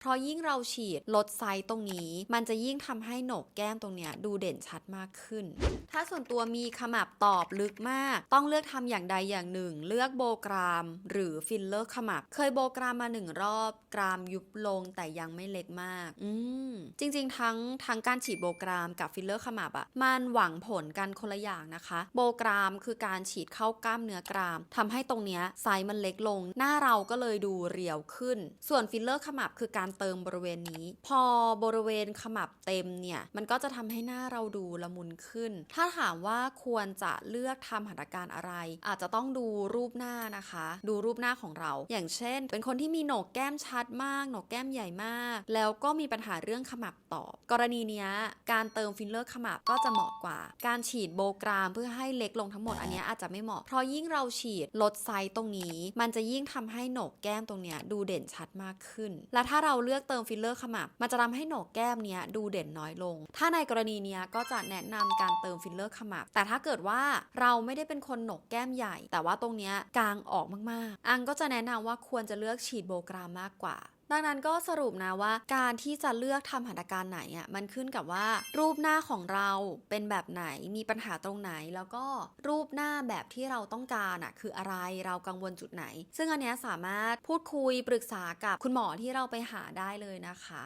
เพราะยิ่งเราฉีดลดไซส์ตรงนี้ มันจะยิ่งทำให้โหนกแก้มตรงเนี้ยดูเด่นชัดมากขึ้น ถ้าส่วนตัวมีขมับตอบลึกมาก ต้องเลือกทำอย่างใดอย่างหนึ่ง เลือกโบกราม หรือฟิลเลอร์ขมับ เคยโบกรามมาหนึ่งรอบ กรามยุบลงแต่ยังไม่เล็กมาก อืมจริง ๆ ทั้งทั้งการฉีดโบกรามกับฟิลเลอร์ขมับอะมันหวังผลกันคนละอย่างนะคะ โบกรามคือการฉีดเข้ากล้ามเนื้อกรามทำให้ตรงเนี้ยไซส์มันเล็กลง หน้าเราก็เลยดูเรียวขึ้น ส่วนฟิลเลอร์ขมับคือการเติมบริเวณนี้ พอบริเวณขมับเต็มเนี่ยมันก็จะทำให้หน้าเราดูละมุนขึ้น ถ้าถามว่าควรจะเลือกทำหัตถการอะไร อาจจะต้องดูรูปหน้านะคะ ดูรูปหน้าของเรา อย่างเช่น เป็นคนที่มีโหนกแก้มชัดมาก โหนกแก้มใหญ่มาก แล้วก็มีปัญหาเรื่องขมับตอบ กรณีนี้การเติมฟิลเลอร์ขมับก็จะเหมาะกว่า การฉีดโบกรามเพื่อให้เล็กลงทั้งหมดอันนี้อาจจะไม่เหมาะ เพราะยิ่งเราฉีดลดไซส์ตรงนี้ มันจะยิ่งทำให้โหนกแก้มตรงเนี้ยดูเด่นชัดมากขึ้น และถ้าเราเลือกเติมฟิลเลอร์ขมับ มันจะทำให้โหนกแก้มเนี้ยดูเด่นน้อยลง ถ้าในกรณีเนี้ยก็จะแนะนำการเติมฟิลเลอร์ขมับ แต่ถ้าเกิดว่าเราไม่ได้เป็นคนโหนกแก้มใหญ่ แต่ว่าตรงเนี้ยกลางออกมากๆ อังก็จะแนะนำว่าควรจะเลือกฉีดโบกรามมากกว่า ดังนั้นก็สรุปนะว่า การที่จะเลือกทำหัตถการไหนอะมันขึ้นกับว่า รูปหน้าของเราเป็นแบบไหนมีปัญหาตรงไหน แล้วก็รูปหน้าแบบที่เราต้องการอะคืออะไรเรากังวลจุดไหน ซึ่งอันเนี้ยสามารถพูดคุยปรึกษากับคุณหมอที่เราไปหาได้เลยนะคะ